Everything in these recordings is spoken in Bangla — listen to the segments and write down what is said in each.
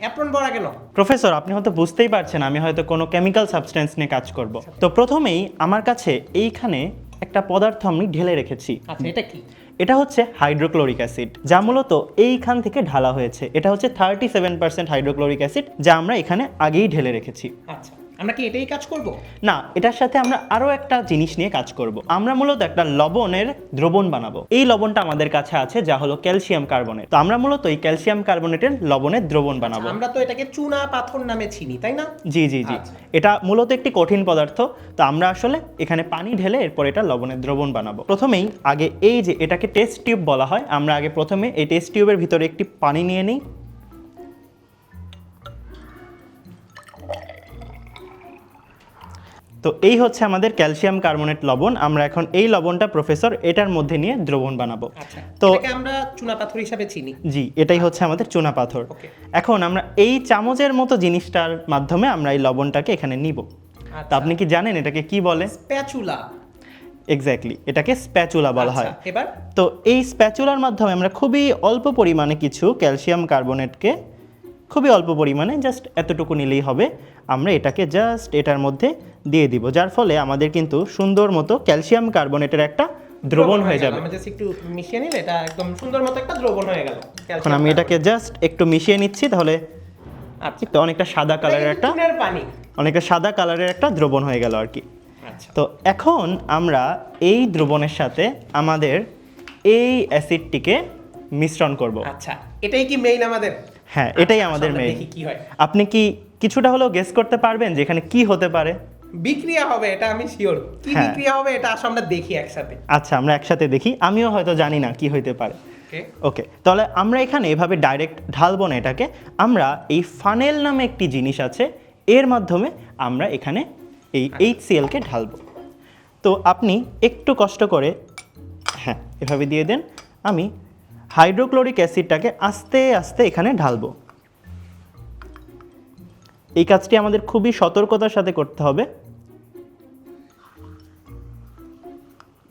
অ্যাপ্রন পরা কেন প্রফেসর আপনি হয়তো বুঝতেই পারছেন আমি হয়তো কোনো কেমিক্যাল সাবস্টেন্স নিয়ে কাজ করব। তো প্রথমেই আমার কাছে এইখানে একটা পদার্থ আমি ঢেলে রেখেছি। আচ্ছা এটা কি? এটা হচ্ছে হাইড্রোক্লোরিক অ্যাসিড যা মূলত এইখান থেকে ঢালা হয়েছে। এটা হচ্ছে thirty seven percent hydrochloric acid যা আমরা এখানে আগেই ঢেলে রেখেছি। আচ্ছা। আমরা কি এটাই কাজ করব? না এটার সাথে আমরা আরও একটা জিনিস নিয়ে কাজ করব। আমরা মূলত একটা লবণের দ্রবণ বানাবো। এই লবণটা আমাদের কাছে আছে যা হলো ক্যালসিয়াম কার্বনেট। তো আমরা মূলত এই ক্যালসিয়াম কার্বনেটের লবণের দ্রবণ বানাবো। আমরা তো এটাকে চুনা পাথর নামে চিনি তাই না? জি জি জি। আচ্ছা। এটা মূলত একটি কঠিন পদার্থ। তো আমরা আসলে এখানে পানি ঢেলে এরপর এটা লবণের দ্রবণ বানাবো। প্রথমেই আগে এই যে এটাকে টেস্ট টিউব বলা হয় আমরা আগে প্রথমে এই টেস্ট টিউবের ভিতরে একটি পানি নিয়ে নিই। তো এই হচ্ছে আমাদের ক্যালসিয়াম কার্বনেট লবণ। আমরা এখন এই লবণটা প্রফেসর এটার মধ্যে নিয়ে দ্রবণ বানাবো। আচ্ছা তো- আমরা চুনা পাথর হিসাবে চিনি। জি এটাই হচ্ছে আমাদের চুনা পাথর। এখন আমরা এই চামচের মতো জিনিসটার মাধ্যমে আমরা এই লবণটাকে এখানে নিব। তা আচ্ছা। আপনি কি জানেন এটাকে কি বলে? স্প্যাচুলা। এক্স্যাক্টলি এটাকে স্প্যাচুলা বলা হয়। আচ্ছা, এবার? তো এই স্প্যাচুলার মাধ্যমে আমরা খুবই অল্প পরিমাণে কিছু ক্যালসিয়াম কার্বনেটকে খুবই অল্প পরিমাণে জাস্ট এতটুকু নিলেই হবে। আমরা এটাকে জাস্ট এটার মধ্যে দিয়ে দিব যার ফলে আমাদের কিন্তু সুন্দর মতো ক্যালসিয়াম কার্বনেটের একটা দ্রবণ হয়ে যাবে। একটু মিশিয়ে নিলে এটা একদম সুন্দর মতো একটা দ্রবণ হয়ে গেল। এখন আমি এটাকে জাস্ট একটু মিশিয়ে নিচ্ছি তাহলে আচ্ছা। একটু অনেকটা সাদা কালারের একটা পানি। অনেকটা সাদা কালারের একটা দ্রবণ হয়ে গেল আর কি। আচ্ছা। তো এখন আমরা এই দ্রবণের সাথে আমাদের এই অ্যাসিডটিকে মিশ্রণ করব। আচ্ছা এটাই কি মেইন আমাদের? হ্যাঁ এটাই আচ্ছা, আমাদের আমরা মেইন দেখি কি হয়। আপনি কি কিছুটা হলেও গেস করতে পারবেন যে এখানে কি হতে পারে? বিক্রিয়া হবে এটা আমি শিওর কি হ্যাঁ। বিক্রিয়া হবে এটা আসলে আমরা দেখি একসাথে। আচ্ছা আমরা একসাথে দেখি। আমিও হয়তো জানি না কি হইতে পারে। ওকে ওকে তাহলে আমরা এখানে এভাবে ডাইরেক্ট ঢালবো না এটাকে। আমরা এই ফানেল নামে একটি জিনিস আছে এর মাধ্যমে আমরা এখানে এই এইচ সিএলকে ঢালবো। তো আপনি একটু কষ্ট করে হ্যাঁ এভাবে দিয়ে দেন। আমি হাইড্রোক্লোরিক অ্যাসিডটাকে আস্তে আস্তে এখানে ঢালবো। এই কাজটি আমাদের খুবই সতর্কতার সাথে করতে হবে।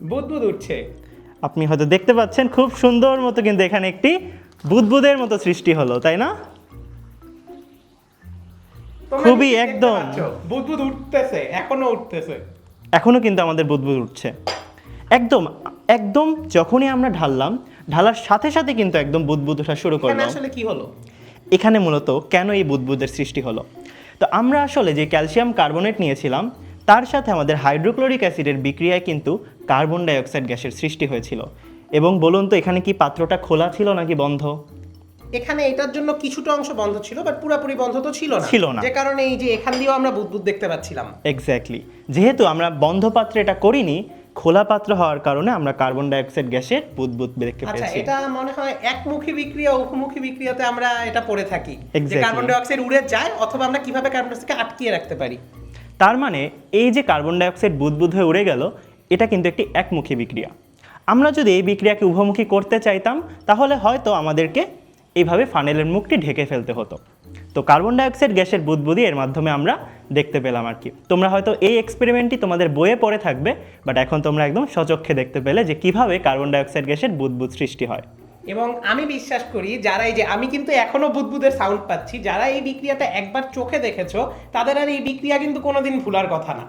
বুদবুদ উঠছে। আপনি হয়তো দেখতে পাচ্ছেন খুব সুন্দর মতো কিন্তু এখানে একটি বুদবুদের মতো সৃষ্টি হলো তাই না? খুবই একদম। বুদবুদ উঠতেছে এখনও উঠতেছে। এখনও কিন্তু আমাদের বুদবুদ উঠছে। একদম একদম যখনই আমরা ঢাললাম ঢালার সাথে সাথে কিন্তু একদম বুদবুদ ওঠা শুরু করলাম। আসলে কি হলো? এখানে মূলত কেন এই বুদবুদের সৃষ্টি হলো? তো আমরা আসলে যে ক্যালসিয়াম কার্বনেট নিয়েছিলাম তার সাথে আমাদের হাইড্রোক্লোরিক অ্যাসিডের বিক্রিয়ায় কিন্তু কার্বন ডাইঅক্সাইড গ্যাসের সৃষ্টি হয়েছিল। এবং বলুন তো এখানে কি পাত্রটা খোলা ছিল নাকি বন্ধ? এখানে এটার জন্য কিছুটা অংশ বন্ধ ছিল বাট পুরোপুরি বন্ধ তো ছিল না। ছিল না। যে কারণে এই যে এখান দিয়েও আমরা বুদবুদ দেখতে পাচ্ছিলাম। এক্স্যাক্টলি যেহেতু আমরা বন্ধ পাত্রে এটা করিনি খোলা পাত্র হওয়ার কারণে আমরা কার্বন ডাইঅক্সাইড গ্যাসের বুদবুদ দেখতে আচ্ছা পেয়েছি। এটা মনে হয় একমুখী বিক্রিয়া উভমুখী বিক্রিয়াতে আমরা এটা পড়ে থাকি। যে কার্বন ডাই অক্সাইড উড়ে যায় অথবা আমরা কীভাবে কার্বন ডাই অক্সাইডকে আটকিয়ে রাখতে পারি। তার মানে এই যে কার্বন ডাইঅক্সাইড বুদবুদ হয়ে উড়ে গেল এটা কিন্তু একটি একমুখী বিক্রিয়া। আমরা যদি এই বিক্রিয়াকে উভমুখী করতে চাইতাম তাহলে হয়তো আমাদেরকে এইভাবে ফানেলের মুখটি ঢেকে ফেলতে হতো। তো কার্বন ডাইঅক্সাইড গ্যাসের বুদবুদি এর মাধ্যমে আমরা দেখতে পেলাম আর কি। তোমরা হয়তো এই এক্সপেরিমেন্টটি তোমাদের বইয়ে পড়ে থাকবে বাট এখন তোমরা একদম সচক্ষে দেখতে পেলে যে কীভাবে কার্বন ডাইঅক্সাইড গ্যাসের বুদবুদ সৃষ্টি হয়। এবং আমি বিশ্বাস করি, যারা এই যে আমি কিন্তু এখনও বুদবুদের সাউন্ড পাচ্ছি, যারা এই বিক্রিয়াটা একবার চোখে দেখেছ, তাদের আর এই বিক্রিয়া কিন্তু কোনোদিন ভুলার কথা না।